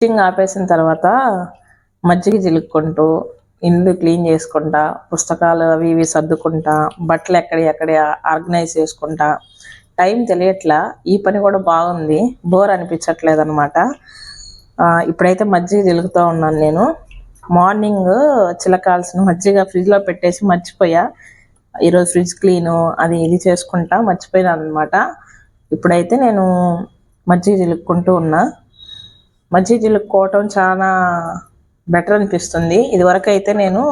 Stitching ఆపేసిన తర్వాత మజ్జిగ చిలుక్కుంటూ ఇల్లు క్లీన్ చేసుకుంటా పుస్తకాలు అవి ఇవి సర్దుకుంటా బట్టలు ఎక్కడ ఎక్కడ ఆర్గనైజ్ చేసుకుంటా. టైం తెలియట్లా ఈ పని కూడా బాగుంది బోర్ అనిపించట్లేదు అనమాట ఇప్పుడైతే మజ్జిగ చిలుకుతూ ఉన్నాను నేను. మార్నింగ్ చిలకాల్సిన మజ్జిగ ఫ్రిడ్జ్లో పెట్టేసి మర్చిపోయా. ఈరోజు ఫ్రిడ్జ్ క్లీను అది ఇది చేసుకుంటా మర్చిపోయినాను అనమాట ఇప్పుడైతే నేను మజ్జిగ చిలుక్కుంటూ ఉన్నా. మజ్జిగ చిలుక్కోవటం చాలా బెటర్ అనిపిస్తుంది. ఇదివరకు అయితే నేను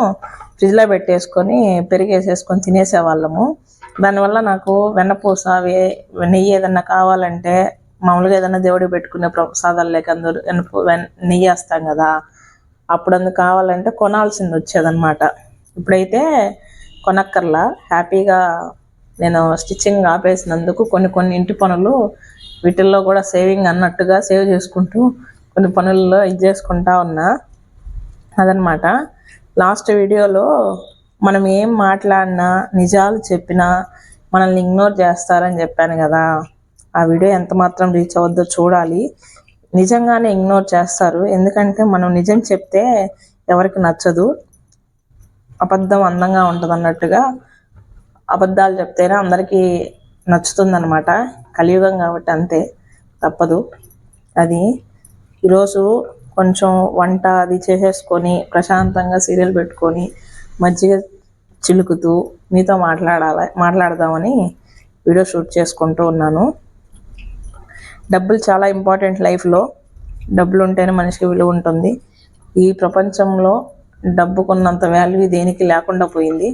ఫ్రిడ్జ్లో పెట్టేసుకొని పెరిగేసేసుకొని తినేసేవాళ్ళము. దానివల్ల నాకు వెన్నపూస అవి నెయ్యి ఏదన్నా కావాలంటే మామూలుగా ఏదన్నా దేవుడికి పెట్టుకునే ప్రసాదాలు లేక అందరూ నెయ్యి వేస్తాం కదా అప్పుడు అందుకు కావాలంటే కొనాల్సింది వచ్చేదన్నమాట. ఇప్పుడైతే కొనక్కర్లా. హ్యాపీగా నేను స్టిచ్చింగ్ ఆపేసినందుకు కొన్ని కొన్ని ఇంటి పనులు వీటిల్లో కూడా సేవింగ్ అన్నట్టుగా సేవ్ చేసుకుంటూ కొన్ని పనుల్లో ఇది చేసుకుంటా ఉన్నా. అదనమాట. లాస్ట్ వీడియోలో మనం ఏం మాట్లాడినా నిజాలు చెప్పినా మనల్ని ఇగ్నోర్ చేస్తారని చెప్పాను కదా. ఆ వీడియో ఎంత మాత్రం రీచ్ అవ్వద్దో చూడాలి. నిజంగానే ఇగ్నోర్ చేస్తారు. ఎందుకంటే మనం నిజం చెప్తే ఎవరికి నచ్చదు. అబద్ధం అందంగా ఉంటుంది అన్నట్టుగా అబద్ధాలు చెప్తేనే అందరికీ నచ్చుతుందనమాట. కలియుగం కాబట్టి అంతే. తప్పదు. అది ఈరోజు కొంచెం వంట అది చేసేసుకొని ప్రశాంతంగా సీరియల్ పెట్టుకొని మజ్జిగ చిలుకుతూ మీతో మాట్లాడాలి మాట్లాడదామని వీడియో షూట్ చేసుకుంటూ ఉన్నాను. డబ్బులు చాలా ఇంపార్టెంట్ లైఫ్లో. డబ్బులు ఉంటేనే మనిషికి విలువ ఉంటుంది. ఈ ప్రపంచంలో డబ్బుకున్నంత వాల్యూ దేనికి లేకుండా పోయింది.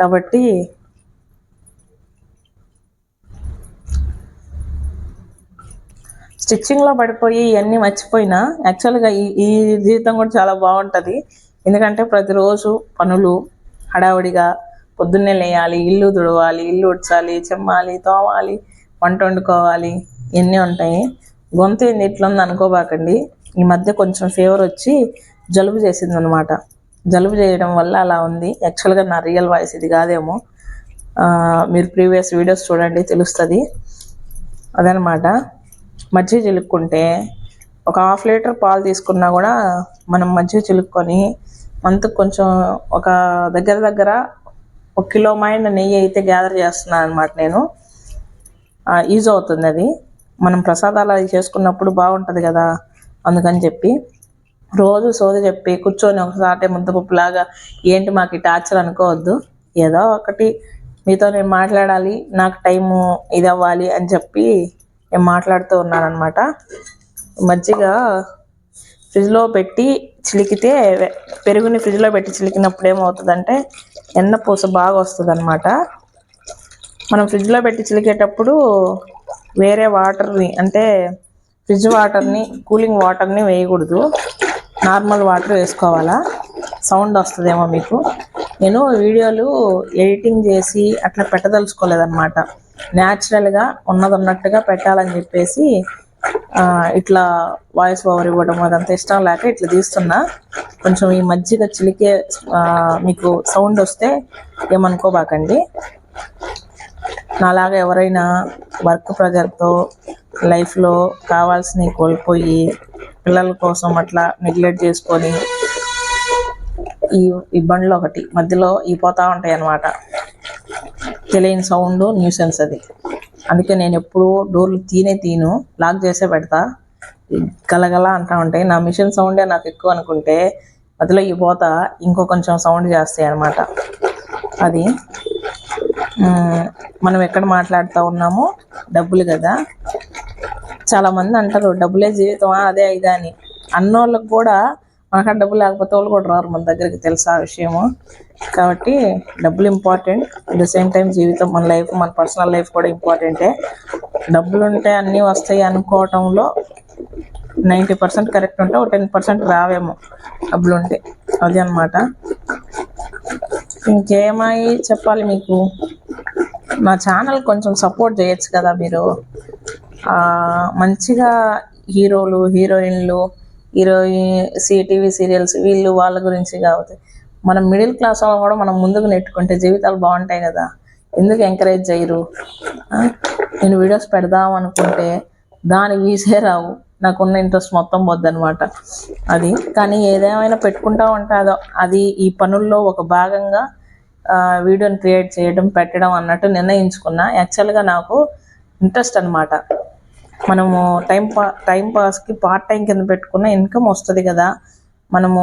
కాబట్టి స్టిచ్చింగ్లో పడిపోయి ఇవన్నీ మర్చిపోయినా యాక్చువల్గా ఈ ఈ జీవితం కూడా చాలా బాగుంటుంది. ఎందుకంటే ప్రతిరోజు పనులు హడావుడిగా పొద్దున్నే లేయాలి ఇల్లు తుడవాలి ఇల్లు ఉడ్చాలి చెమ్మాలి తోమాలి వంట వండుకోవాలి ఇవన్నీ ఉంటాయి. గొంతు ఏంది ఇట్లా ఉంది అనుకోబాకండి. ఈ మధ్య కొంచెం ఫీవర్ వచ్చి జలుబు చేసింది అనమాట జలుబు చేయడం వల్ల అలా ఉంది. యాక్చువల్గా నా రియల్ వాయిస్ ఇది కాదేమో. మీరు ప్రీవియస్ వీడియోస్ చూడండి తెలుస్తుంది. అదనమాట. మజ్జిగ చిలుక్కుంటే ఒక హాఫ్ లీటర్ పాలు తీసుకున్నా కూడా మనం మజ్జిగ చిలుక్కొని మంత్ కొంచెం ఒక దగ్గర దగ్గర ఒక కిలో మైన నెయ్యి అయితే గ్యాదర్ చేస్తున్నాను అనమాట నేను. ఈజీ అవుతుంది అది. మనం ప్రసాదాలు అది చేసుకున్నప్పుడు బాగుంటుంది కదా అందుకని చెప్పి రోజు సోది చెప్పి కూర్చొని ఒకసారి ముద్దపప్పులాగా ఏంటి మాకు టార్చర్ అనుకోవద్దు. ఏదో ఒకటి మీతో నేను మాట్లాడాలి నాకు టైము ఇది అవ్వాలి అని చెప్పి నేను మాట్లాడుతూ ఉన్నాను అనమాట మజ్జిగ ఫ్రిడ్జ్లో పెట్టి చిలికితే పెరుగుని ఫ్రిడ్జ్లో పెట్టి చిలికినప్పుడు ఏమవుతుందంటే ఎన్న పూస బాగా వస్తుంది అనమాట మనం ఫ్రిడ్జ్లో పెట్టి చిలికేటప్పుడు వేరే వాటర్ని అంటే ఫ్రిడ్జ్ వాటర్ని కూలింగ్ వాటర్ని వేయకూడదు. నార్మల్ వాటర్ వేసుకోవాలా? సౌండ్ వస్తుందేమో మీకు. నేను వీడియోలు ఎడిటింగ్ చేసి అట్లా పెట్టదలుచుకోలేదన్నమాట. న్యాచురల్గా ఉన్నది ఉన్నట్టుగా పెట్టాలని చెప్పేసి ఇట్లా వాయిస్ ఓవర్ ఇవ్వడం అదంతా ఇష్టం లేక ఇట్లా తీస్తున్నా. కొంచెం ఈ మజ్జిగ చిలికే మీకు సౌండ్ వస్తే ఏమనుకోబాకండి. నాలాగా ఎవరైనా వర్క్ ప్రెజర్తో లైఫ్లో కావాల్సినవి కోల్పోయి పిల్లల కోసం అట్లా నెగ్లెక్ట్ చేసుకొని ఈ ఇబ్బందులు ఒకటి. మధ్యలో ఈ పోతూ ఉంటాయి అన్నమాట తెలియని సౌండ్ న్యూసెన్స్ అది. అందుకే నేను ఎప్పుడూ డోర్లు తీనే తీను లాక్ చేసే పెడతా. గలగల అంటా ఉంటాయి. నా మిషన్ సౌండే నాకు ఎక్కువ అనుకుంటే మధ్యలో ఈ పోత ఇంకో కొంచెం సౌండ్ చేస్తాయి అనమాట అది. మనం ఎక్కడ మాట్లాడుతూ ఉన్నామో డబ్బులు కదా. చాలామంది అంటారు డబ్బులే జీవితమా? అదే ఇదా అని. అన్నోళ్ళకి కూడా మాకు డబ్బులు లేకపోతే వాళ్ళు కూడా రారు మన దగ్గరికి తెలుసా ఆ విషయము. కాబట్టి డబ్బులు important at the same time జీవితం మన లైఫ్ మన పర్సనల్ లైఫ్ కూడా ఇంపార్టెంటే డబ్బులు ఉంటే అన్నీ వస్తాయి అనుకోవటంలో నైంటీ పర్సెంట్ కరెక్ట్ ఉంటే ఒక టెన్ పర్సెంట్ రావేమో డబ్బులు ఉంటే. అది అనమాట ఇంకేమై చెప్పాలి మీకు? నా ఛానల్ కొంచెం సపోర్ట్ చేయొచ్చు కదా మీరు. మంచిగా హీరోలు హీరోయిన్లు ఈరోజు సిటీవీ సీరియల్స్ వీళ్ళు వాళ్ళ గురించి కాబట్టి. మనం మిడిల్ క్లాస్ వాళ్ళు కూడా మనం ముందుకు నెట్టుకుంటే జీవితాలు బాగుంటాయి కదా. ఎందుకు ఎంకరేజ్ చేయరు? నేను వీడియోస్ పెడదాం అనుకుంటే దాని వీసే రావు. నాకున్న ఇంట్రెస్ట్ మొత్తం వద్దనమాట అది. కానీ ఏదేమైనా పెట్టుకుంటా ఉంటాదో అది ఈ పనుల్లో ఒక భాగంగా వీడియోని క్రియేట్ చేయడం పెట్టడం అన్నట్టు నిర్ణయించుకున్నా యాక్చువల్గా నాకు ఇంట్రెస్ట్ అనమాట మనము టైం పా టైం పాస్కి పార్ట్ టైం కింద పెట్టుకున్న ఇన్కమ్ వస్తుంది కదా మనము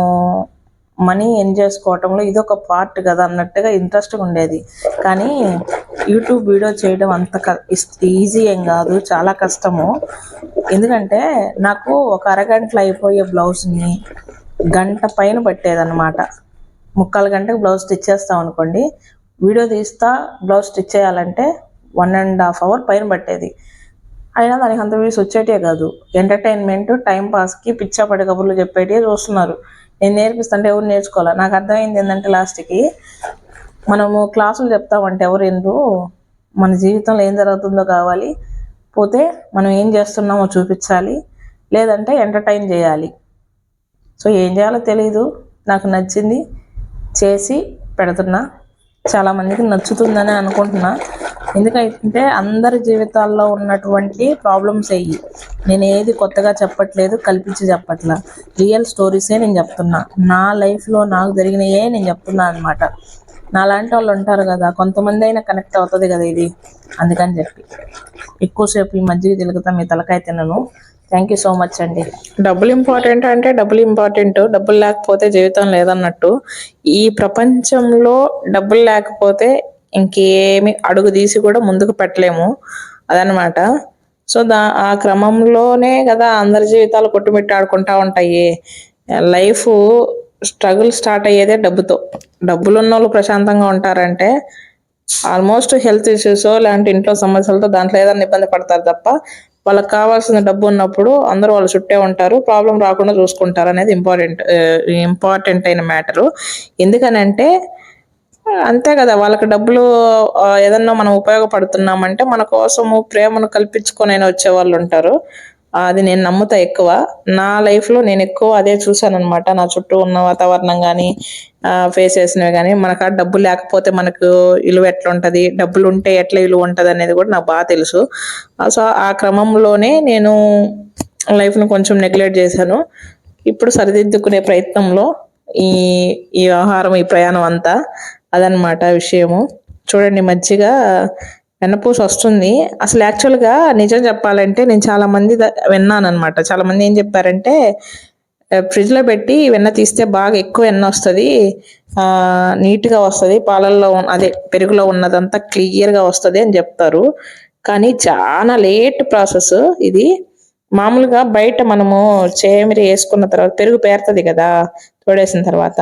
మనీ ఎన్ చేసుకోవటంలో ఇది ఒక పార్ట్ కదా అన్నట్టుగా ఇంట్రెస్ట్గా ఉండేది. కానీ యూట్యూబ్ వీడియో చేయడం అంత ఈజీ ఏం కాదు చాలా కష్టము. ఎందుకంటే నాకు ఒక అరగంటలో అయిపోయే బ్లౌజ్ని గంట పైన పట్టేదన్నమాట. ముక్కాలు గంటకు బ్లౌజ్ స్టిచ్ చేస్తాం అనుకోండి వీడియో తీస్తా బ్లౌజ్ స్టిచ్ చేయాలంటే వన్ అండ్ హాఫ్ అవర్ పైన పట్టేది. అయినా దానికి అంత వ్యూస్ వచ్చేటే కాదు. ఎంటర్టైన్మెంట్ టైం పాస్కి పిచ్చాపడి కబుర్లు చెప్పేటి చూస్తున్నారు. నేను నేర్పిస్తుంటే ఎవరు నేర్చుకోవాలి? నాకు అర్థమైంది ఏంటంటే లాస్ట్కి మనము క్లాసులు చెప్తామంటే ఎవరు ఎందు మన జీవితంలో ఏం జరుగుతుందో కావాలి. పోతే మనం ఏం చేస్తున్నామో చూపించాలి. లేదంటే ఎంటర్టైన్ చేయాలి. సో ఏం చేయాలో తెలియదు నాకు నచ్చింది చేసి పెడుతున్నా. చాలామందికి నచ్చుతుందని అనుకుంటున్నా. ఎందుకంటే అందరి జీవితాల్లో ఉన్నటువంటి ప్రాబ్లమ్స్ అయ్యి నేను ఏది కొత్తగా చెప్పట్లేదు కల్పించి చెప్పట్లా. రియల్ స్టోరీసే నేను చెప్తున్నా. నా లైఫ్లో నాకు జరిగినయే నేను చెప్తున్నా అనమాట నాలాంటి వాళ్ళు ఉంటారు కదా కొంతమంది అయినా కనెక్ట్ అవుతుంది కదా ఇది. అందుకని చెప్పి. ఎక్కువసేపు ఈ మధ్య తిరుగుతా మీ తలకాయ తినను. థ్యాంక్ యూ సో మచ్ అండి. డబ్బులు ఇంపార్టెంట్ అంటే డబ్బులు ఇంపార్టెంట్ డబ్బులు లేకపోతే జీవితం లేదన్నట్టు. ఈ ప్రపంచంలో డబ్బులు లేకపోతే ఇంకేమి అడుగు తీసి కూడా ముందుకు పెట్టలేము. అదనమాట సో దా ఆ క్రమంలోనే కదా అందరి జీవితాలు కొట్టుమిట్టాడుకుంటా ఉంటాయి. లైఫ్ స్ట్రగుల్ స్టార్ట్ అయ్యేదే డబ్బుతో. డబ్బులు ఉన్న వాళ్ళు ప్రశాంతంగా ఉంటారంటే ఆల్మోస్ట్ హెల్త్ ఇష్యూస్ లేదంటే ఇంట్లో సమస్యలతో దాంట్లో ఏదైనా ఇబ్బంది పడతారు తప్ప వాళ్ళకి కావాల్సిన డబ్బు ఉన్నప్పుడు అందరూ వాళ్ళు చుట్టే ఉంటారు ప్రాబ్లం రాకుండా చూసుకుంటారు అనేది ఇంపార్టెంట్ ఇంపార్టెంట్ అయిన మ్యాటరు. ఎందుకనంటే అంతే కదా వాళ్ళకి డబ్బులు ఏదన్నా మనం ఉపయోగపడుతున్నామంటే మన కోసము ప్రేమను కల్పించుకొని వచ్చే వాళ్ళు ఉంటారు. అది నేను నమ్ముతా ఎక్కువ. నా లైఫ్లో నేను ఎక్కువ అదే చూసాను అనమాట నా చుట్టూ ఉన్న వాతావరణం కానీ ఫేస్ చేసినవి కానీ మనకు డబ్బు లేకపోతే మనకు విలువ ఎట్లా ఉంటుంది డబ్బులు ఉంటే ఎట్లా విలువ ఉంటుంది అనేది కూడా నాకు బాగా తెలుసు. సో ఆ క్రమంలోనే నేను లైఫ్ను కొంచెం నెగ్లెక్ట్ చేశాను. ఇప్పుడు సరిదిద్దుకునే ప్రయత్నంలో ఈ ఈ వ్యవహారం ఈ ప్రయాణం అంతా అదనమాట విషయము. చూడండి మంచిగా వెన్నపూస వస్తుంది. అసలు యాక్చువల్గా నిజం చెప్పాలంటే నేను చాలామంది విన్నాను అనమాట చాలామంది ఏం చెప్పారంటే ఫ్రిడ్జ్లో పెట్టి వెన్న తీస్తే బాగా ఎక్కువ వెన్న వస్తుంది. నీట్గా వస్తుంది. పాలల్లో అదే పెరుగులో ఉన్నదంతా క్లియర్గా వస్తుంది అని చెప్తారు. కానీ చాలా లేట్ ప్రాసెస్ ఇది. మామూలుగా బయట మనము చేమిరి వేసుకున్న తర్వాత పెరుగు పేరుతుంది కదా తోడేసిన తర్వాత.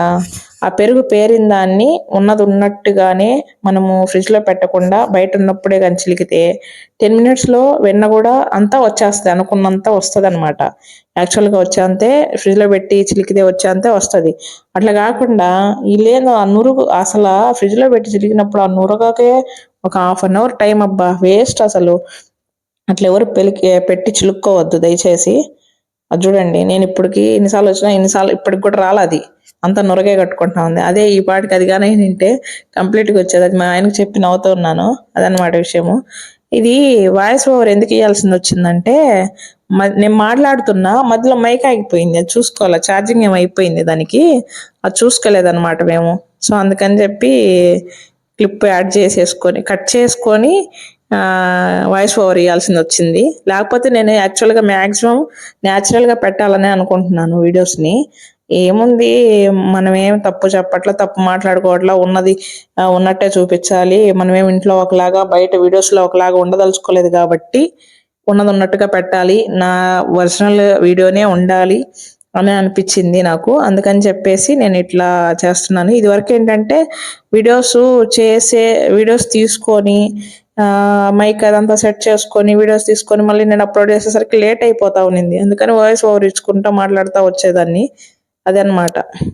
ఆ పెరుగు పేరిన దాన్ని ఉన్నది ఉన్నట్టుగానే మనము ఫ్రిడ్జ్లో పెట్టకుండా బయట ఉన్నప్పుడే కానీ చిలికితే టెన్ మినిట్స్లో వెన్న కూడా అంతా వచ్చేస్తుంది అనుకున్నంత వస్తుంది అనమాట యాక్చువల్గా వచ్చేంతే ఫ్రిడ్జ్లో పెట్టి చిలికితే వచ్చేంతే వస్తుంది. అట్లా కాకుండా ఈ లేదు ఆ నురుగు అసలు ఫ్రిడ్జ్లో పెట్టి చిలికినప్పుడు ఆ నురగకే ఒక హాఫ్ అన్ అవర్ టైం అబ్బా వేస్ట్ అసలు. అట్లా ఎవరు పెలికి పెట్టి చిలుక్కోవద్దు దయచేసి. అది చూడండి నేను ఇప్పటికి ఎన్నిసార్లు వచ్చినా ఎన్నిసార్లు ఇప్పటికి కూడా రాలేదు అంత నొరగే కట్టుకుంటా ఉంది అదే ఈ పాటికి అది కానీ నింటే కంప్లీట్గా వచ్చేది. అది మా ఆయనకు చెప్పి నవ్వుతూ ఉన్నాను. అదనమాట విషయము. ఇది వాయిస్ ఓవర్ ఎందుకు ఇవ్వాల్సింది వచ్చిందంటే నేను మాట్లాడుతున్నా మధ్యలో మైక్ ఆగిపోయింది. అది చూసుకోవాలి? ఛార్జింగ్ ఏమైపోయింది దానికి. అది చూసుకోలేదన్నమాట మేము. సో అందుకని చెప్పి క్లిప్ యాడ్ చేసేసుకొని కట్ చేసుకొని వాయిస్ ఓవర్ ఇవ్వాల్సింది వచ్చింది. లేకపోతే నేను యాక్చువల్గా మ్యాక్సిమం న్యాచురల్గా పెట్టాలనే అనుకుంటున్నాను వీడియోస్ని ఏముంది? మనమేం తప్పు చెప్పట్లా తప్పు మాట్లాడుకోవట్లా ఉన్నది ఉన్నట్టే చూపించాలి. మనమేం ఇంట్లో ఒకలాగా బయట వీడియోస్లో ఒకలాగా ఉండదలుచుకోలేదు కాబట్టి ఉన్నది ఉన్నట్టుగా పెట్టాలి. నా ఒరిజినల్ వీడియోనే ఉండాలి అని అనిపించింది నాకు. అందుకని చెప్పేసి నేను ఇట్లా చేస్తున్నాను. ఇదివరకు ఏంటంటే వీడియోస్ చేసే వీడియోస్ తీసుకొని మైక్ అదంతా సెట్ చేసుకొని వీడియోస్ తీసుకొని మళ్ళీ నేను అప్లోడ్ చేసేసరికి లేట్ అయిపోతా ఉన్నింది. అందుకని వాయిస్ ఓవర్ ఇచ్చుకుంటూ మాట్లాడుతూ వచ్చేదాన్ని. అదనమాట